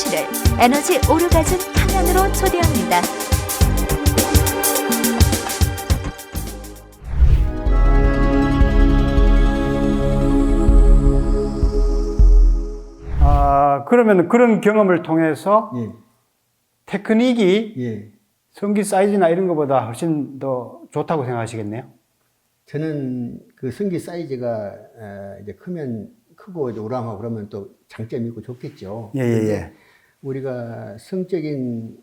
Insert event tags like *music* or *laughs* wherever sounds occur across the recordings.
씨를 에너지 오르가즘 탕양으로 초대합니다. 아, 그러면 그런 경험을 통해서 예, 테크닉이 예. 성기 사이즈나 이런 것보다 훨씬 더 좋다고 생각하시겠네요? 저는 그 성기 사이즈가 어, 이제 크면 크고 이제 우람하고 그러면 또 장점이 있고 좋겠죠. 예, 예, 예. 우리가 성적인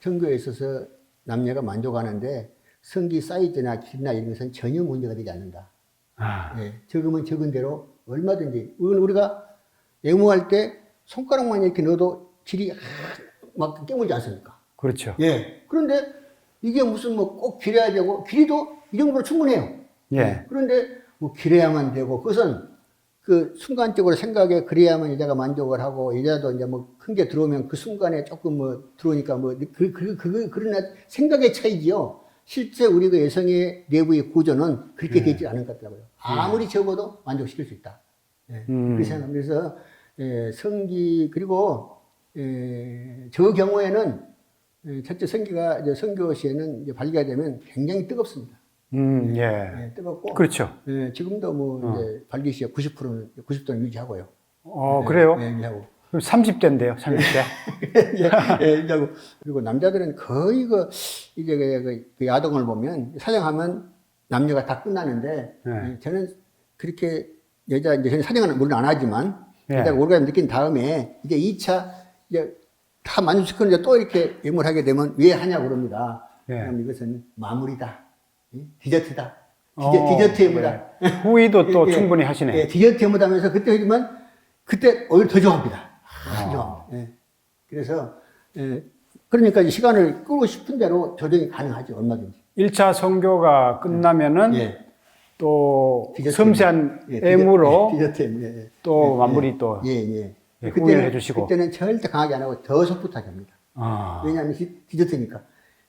선교에 있어서 남녀가 만족하는데 성기 사이즈나 길이나 이런 것은 전혀 문제가 되지 않는다. 아, 예, 적으면 적은 대로 얼마든지 우리가 애무할 때 손가락만 이렇게 넣어도 길이 막 깨물지 않습니까? 그렇죠. 예. 그런데 이게 무슨 뭐 꼭 길어야 되고 길이도 이 정도로 충분해요. 예. 그런데 뭐 길어야만 되고 그것은 그 순간적으로 생각에 그래야만 여자가 만족을 하고 여자도 이제 뭐 큰 게 들어오면 그 순간에 조금 뭐 들어오니까 뭐그 그, 그, 그런 생각의 차이지요. 실제 우리가 여성의 내부의 구조는 그렇게 예. 되지 않은 것 같더라고요. 아무리 적어도 만족시킬 수 있다. 예. 음. 그렇게 생각합니다. 그래서 예, 성기 그리고 예, 저 경우에는 예, 첫째 성기가 이제 성교 시에는 이제 발기가 되면 굉장히 뜨겁습니다. 음, 예. 예, 뜨겁고 그렇죠. 예, 지금도 뭐 이제 발기 시에 90%는 90도는 유지하고요. 어, 그래요? 예, 유지하고. 그럼 30대인데요, 30대. *laughs* 예, 예, 유지하고. 그리고 남자들은 거의 그 이제 그, 그, 그 야동을 보면 사냥하면 남녀가 다 끝나는데 예. 예, 저는 그렇게 여자 이제 저는 사냥은 물론 안 하지만 예. 여자가 오르가즘 느낀 다음에 이제 2차 이제 다 만족시키는데 또 이렇게 예물 하게 되면 왜 하냐고 그럽니다. 예. 그럼 이것은 마무리다. 예? 디저트다. 디저, 어, 디저트 예물다. 예. 후의도 *laughs* 또 예, 충분히 하시네. 예, 디저트 예물하면서 그때 하지만 그때 오히려 더 좋아합니다. 아, 좋아. 예. 그래서 예, 그러니까 시간을 끄고 싶은 대로 조정이 가능하죠 얼마든지. 1차 성교가 끝나면은 예. 또 디저트 섬세한 예, 애무로 예, 디저트 예물. 예, 예. 또 예, 마무리 예. 또 예, 예. 예, 그때는 해주시고. 그때는 절대 강하게 안 하고 더 소프트하게 합니다. 아, 왜냐하면 디- 디저트니까.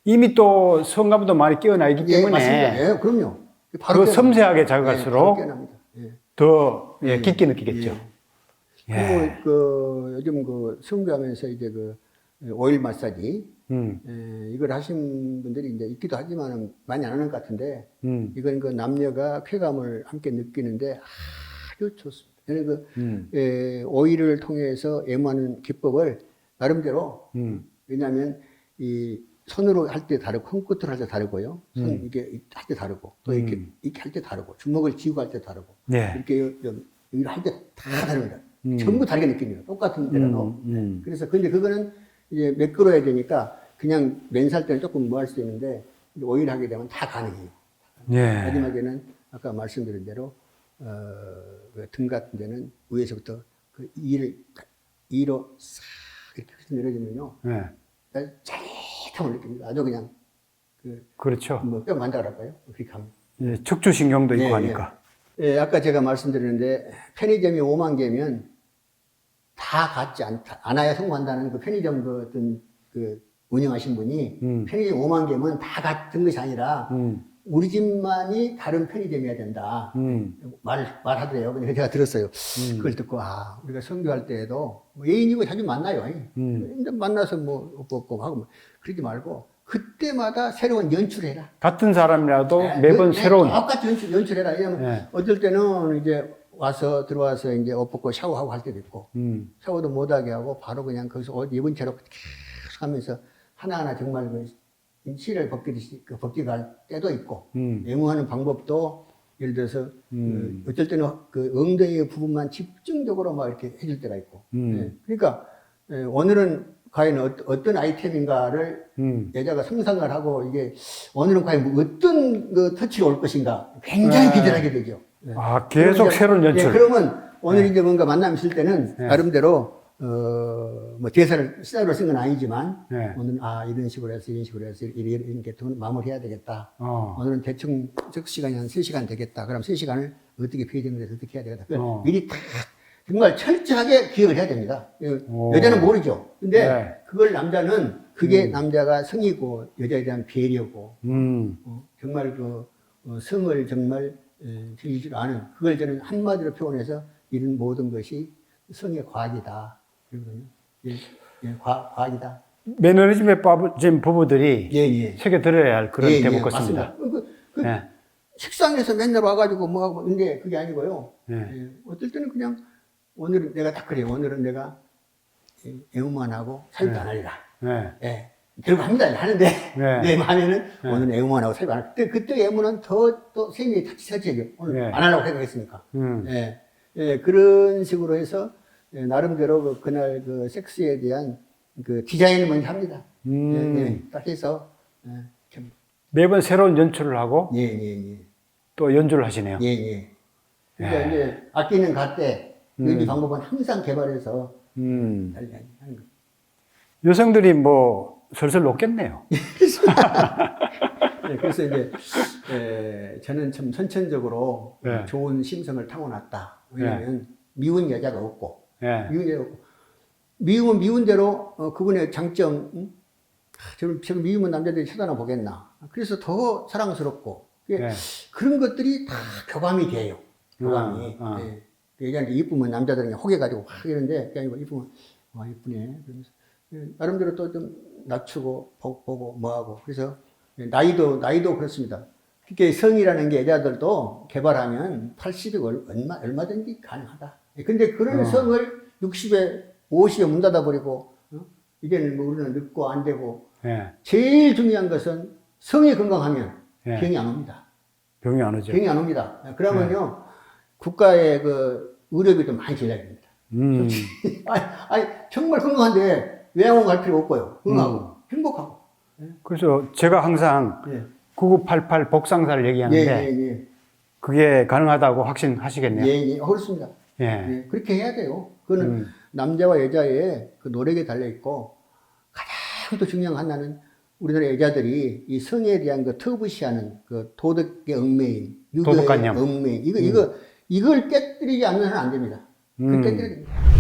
이미 또 성감도 많이 깨어나 있기 예, 때문에 맞습니다. 예, 그럼요. 그 깨어납니다. 섬세하게 예, 바로 작아갈수록 깨어납니다. 예. 더 예, 깊게 느끼겠죠. 예. 그리고 그 요즘 그 성교하면서 이제 그 오일 마사지 음, 에, 이걸 하신 분들이 이제 있기도 하지만 많이 안 하는 것 같은데 음, 이건 그 남녀가 쾌감을 함께 느끼는데 아주 좋습니다. 저는 그 음, 에, 오일을 통해서 애무하는 기법을 나름대로 음, 왜냐하면 이 손으로 할 때 다르고 손 끝으로 할 때 다르고요. 손 음. 이게 할 때 다르고 또 이렇게 음. 이렇게 할 때 다르고 주먹을 쥐고 할 때 다르고 네. 이렇게 요- 요- 이걸 할때 다 다릅니다. 음. 전부 다르게 느낍니다. 똑같은 데라도. 음, 음. 그래서 근데 그거는 이제 매끄러야 되니까 그냥 맨살 때는 조금 뭐 할 수 있는데 오일 하게 되면 다 가능해요. 예. 마지막에는 아까 말씀드린 대로 어, 그등 같은 데는 위에서부터 그 이를 이로 싹 이렇게 내려주면요. 예. 짜릿함을 느낍니다. 아주 그냥 그 그렇죠. 뭐뼈 만다 그럴까요? 그렇게 합니다. 예, 척추신경도 있고 예, 하니까. 예, 아까 제가 말씀드렸는데 편의점이 5만 개면 다 같지 않다, 않아야 성공한다는 그 편의점 그 어떤 그 운영하신 분이 음. 편의점 5만 개면 다 같은 것이 아니라 음, 우리 집만이 다른 편의점이어야 된다. 음, 말, 말하더래요. 그래서 제가 들었어요. 음. 그걸 듣고, 아, 우리가 선교할 때에도 뭐 애인이고 자주 만나요. 음. 만나서 뭐, 없고, 없고 하고, 뭐 그러지 말고, 그때마다 새로운 연출을 해라. 같은 사람이라도 네, 매번 네, 새로운. 똑같이 연출, 연출해라. 왜냐면 네. 어떨 때는 이제 와서 들어와서 이제 옷 벗고 샤워하고 할 때도 있고 음, 샤워도 못하게 하고 바로 그냥 거기서 옷 입은 채로 계속 하면서 하나하나 정말 그 실을 벗기듯이 그 벗기고 할 때도 있고 음. 애무하는 방법도 예를 들어서 음. 그 어쩔 때는 그 엉덩이 부분만 집중적으로 막 이렇게 해줄 때가 있고 음. 예. 그러니까 예, 오늘은 과연 어, 어떤 아이템인가를 음. 여자가 상상을 하고 이게 오늘은 과연 뭐 어떤 그 터치가 올 것인가 굉장히 네. 기대를 하게 되죠. 예. 아, 계속 새로운 연출. 예, 그러면 오늘 이제 뭔가 만남 있을 때는 네. 나름대로 어 뭐 대사를 시나리오 쓴건 아니지만 네. 오늘 아 이런 식으로 해서 이런 식으로 해서 이런 이런 계통을 마무리해야 되겠다. 어. 오늘은 대충 적 시간이 한 3시간 되겠다. 그럼 3시간을 어떻게 피해자들에서 어떻게 해야 되겠다. 어. 미리 딱 정말 철저하게 기억을 해야 됩니다. 여- 오. 여자는 모르죠. 근데 네. 그걸 남자는 그게 남자가 성이고 여자에 대한 배려고 음, 어, 정말 그 어, 성을 정말 에, 즐길 줄 아는 그걸 저는 한마디로 표현해서 이런 모든 것이 성의 과학이다. 그러거든요. 예. 예, 과, 과학이다. 매너리즘의 법- 지금 부부들이 예, 예. 새겨 들어야 할 그런 예, 예, 대목 같습니다. 맞습니다. 그, 그 예. 식당에서 맨날 와가지고 뭐하고 근데 그게 아니고요. 예. 예, 어떨 때는 그냥 오늘은 내가 딱 그래요. 오늘은 내가 예, 애우만 하고 사육도 안 하리라. 예. 예. 결국 합니다. 하는데 네. *laughs* 내 마음에는 오늘 애우만 하고 사육 안 할. 그때 그때 애무는 더또 생명이 같이 설치해요. 오늘 네. 안 하려고 생각했으니까. 음. 예. 예, 그런 식으로 해서 예, 나름대로 그, 그날 그 섹스에 대한 그 디자인을 먼저 합니다. 음. 예, 예. 딱 해서 예, 참, 매번 새로운 연출을 하고 예, 예, 예. 또 연주를 하시네요. 예, 예. 그러니까 이제 아끼는 갓대 연기 방법은 항상 개발해서 음. 달리 하는 거죠. 여성들이 뭐 슬슬 녹겠네요. *laughs* 예, 그래서 이제 에, 저는 참 선천적으로 네. 좋은 심성을 타고났다. 왜냐하면 미운 여자가 없고 예. 미운 여자가 없고 미움은 미운 대로 어, 그분의 장점 응? 아, 저를 저를 미우면 남자들이 쳐다나 보겠나. 그래서 더 사랑스럽고 예. 그런 것들이 다 교감이 돼요. 교감이. 아, 아. 예. 여자한테 이쁘면 남자들은 그냥 호개가지고 확 이러는데 아니고 이쁘면 와 이쁘네. 그러면서 예, 나름대로 또 좀 낮추고 보- 보고 뭐하고 그래서 예, 나이도 나이도 그렇습니다. 그게 성이라는 게 여자들도 개발하면 80이 얼마 얼마든지 가능하다. 예, 근데 그런 어. 성을 60에 50에 문 닫아버리고 어? 이제는 뭐 우리는 늙고 안 되고 예. 제일 중요한 것은 성이 건강하면 예. 병이 안 옵니다. 병이 안 오죠. 병이 안 옵니다. 그러면요, 국가의 그 의료비도 많이 제작이 됩니다. 음. *laughs* 아니, 아니, 정말 건강한데 외양원 갈 필요 없고요. 건강하고, 행복하고. 그래서 제가 항상 예. 9988 복상사를 예, 얘기하는데 예, 예. 그게 가능하다고 확신하시겠네요. 예, 예. 그렇습니다. 예. 예, 그렇게 해야 돼요. 그거는 음. 남자와 여자의 그 노력에 달려 있고, 가장 또 중요한 하나는 우리나라 여자들이 이 성에 대한 그 터부시하는 그 도덕의 얽매임, 유교의. 얽매임, 이거, 이거, 이걸 깨뜨리지 않으면 안 됩니다. 음. 깨뜨려야 됩니다.